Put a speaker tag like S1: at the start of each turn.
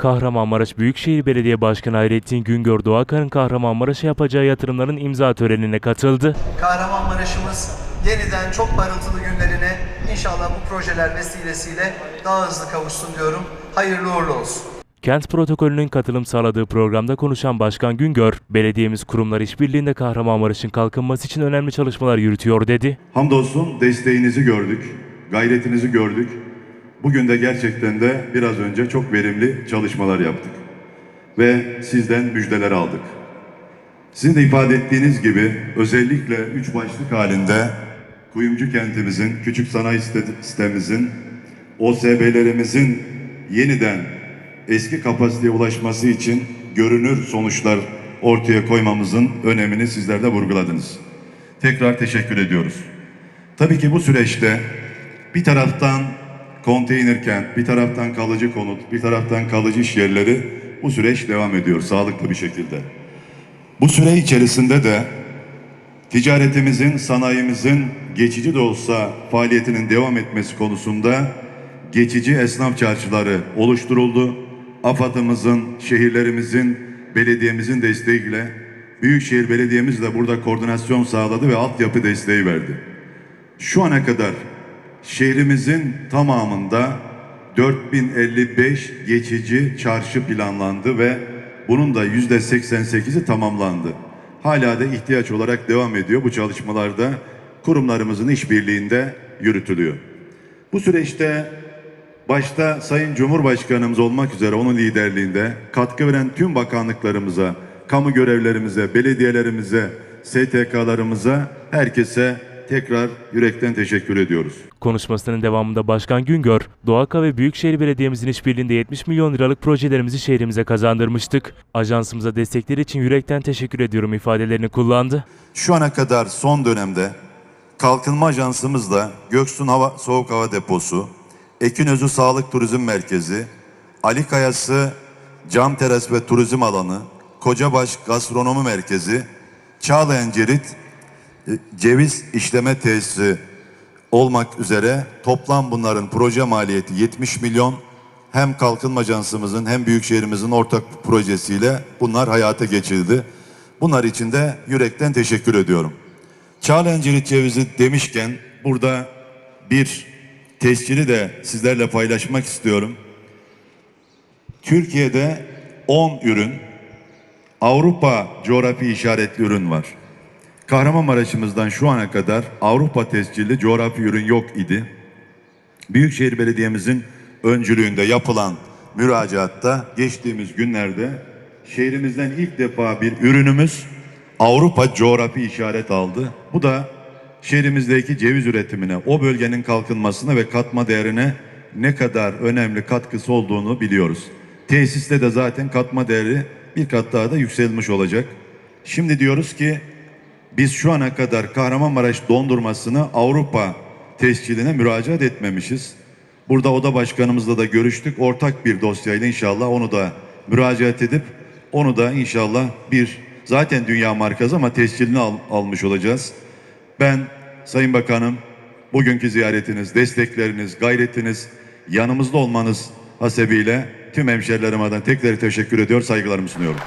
S1: Kahramanmaraş Büyükşehir Belediye Başkanı Hayrettin Güngör Doğakan'ın Kahramanmaraş'a yapacağı yatırımların imza törenine katıldı.
S2: Kahramanmaraş'ımız yeniden çok parıltılı günlerine inşallah bu projeler vesilesiyle daha hızlı kavuşsun diyorum. Hayırlı uğurlu olsun.
S1: Kent protokolünün katılım sağladığı programda konuşan Başkan Güngör, belediyemiz kurumlar işbirliğinde Kahramanmaraş'ın kalkınması için önemli çalışmalar yürütüyor dedi.
S3: Hamdolsun desteğinizi gördük, gayretinizi gördük. Bugün de gerçekten de biraz önce çok verimli çalışmalar yaptık. Ve sizden müjdeler aldık. Sizin de ifade ettiğiniz gibi özellikle üç başlık halinde Kuyumcu kentimizin, küçük sanayi site- sitemizin, OSB'lerimizin yeniden eski kapasiteye ulaşması için görünür sonuçlar ortaya koymamızın önemini sizler de vurguladınız. Tekrar teşekkür ediyoruz. Tabii ki bu süreçte bir taraftan konteyner kent, bir taraftan kalıcı konut, bir taraftan kalıcı iş yerleri bu süreç devam ediyor sağlıklı bir şekilde. Bu süre içerisinde de ticaretimizin, sanayimizin geçici de olsa faaliyetinin devam etmesi konusunda geçici esnaf çarşıları oluşturuldu. AFAD'ımızın, şehirlerimizin, belediyemizin desteğiyle Büyükşehir Belediye'miz de burada koordinasyon sağladı ve altyapı desteği verdi. Şu ana kadar şehrimizin tamamında 4055 geçici çarşı planlandı ve bunun da %88'i tamamlandı. Hala da ihtiyaç olarak devam ediyor. Bu çalışmalarda kurumlarımızın işbirliğinde yürütülüyor. Bu süreçte başta Sayın Cumhurbaşkanımız olmak üzere onun liderliğinde katkı veren tüm bakanlıklarımıza, kamu görevlerimize, belediyelerimize, STK'larımıza, herkese tekrar yürekten teşekkür ediyoruz.
S1: Konuşmasının devamında Başkan Güngör, Doğaka ve Büyükşehir Belediye'mizin işbirliğinde 70 milyon liralık projelerimizi şehrimize kazandırmıştık. Ajansımıza destekleri için yürekten teşekkür ediyorum ifadelerini kullandı.
S3: Şu ana kadar son dönemde Kalkınma Ajansımızla Göksun Hava Soğuk Hava Deposu, Ekinözü Sağlık Turizm Merkezi, Ali Kayası Cam Teras ve Turizm Alanı, Kocabaş Gastronomi Merkezi, Çağlayan Cerit Ceviz İşleme Tesisi olmak üzere toplam bunların proje maliyeti 70 milyon. Hem Kalkınma Ajansımızın hem Büyükşehirimizin ortak projesiyle bunlar hayata geçirildi. Bunlar için de yürekten teşekkür ediyorum. Çağlayan Cirit cevizi demişken burada bir tescili de sizlerle paylaşmak istiyorum. Türkiye'de 10 ürün, Avrupa coğrafi işaretli ürün var. Kahramanmaraş'ımızdan şu ana kadar Avrupa tescilli coğrafi ürün yok idi. Büyükşehir Belediye'mizin öncülüğünde yapılan müracaatta geçtiğimiz günlerde şehrimizden ilk defa bir ürünümüz Avrupa coğrafi işaret aldı. Bu da şehrimizdeki ceviz üretimine, o bölgenin kalkınmasına ve katma değerine ne kadar önemli katkısı olduğunu biliyoruz. Tesiste de zaten katma değeri bir kat daha da yükselmiş olacak. Şimdi diyoruz ki biz şu ana kadar Kahramanmaraş dondurmasını Avrupa tesciline müracaat etmemişiz. Burada oda başkanımızla da görüştük. Ortak bir dosyayla inşallah onu da müracaat edip onu da inşallah bir zaten dünya markası ama tescilini al- almış olacağız. Ben Sayın Bakanım bugünkü ziyaretiniz, destekleriniz, gayretiniz, yanımızda olmanız hasebiyle tüm hemşerilerim adına tekrar teşekkür ediyor, saygılarımı sunuyorum.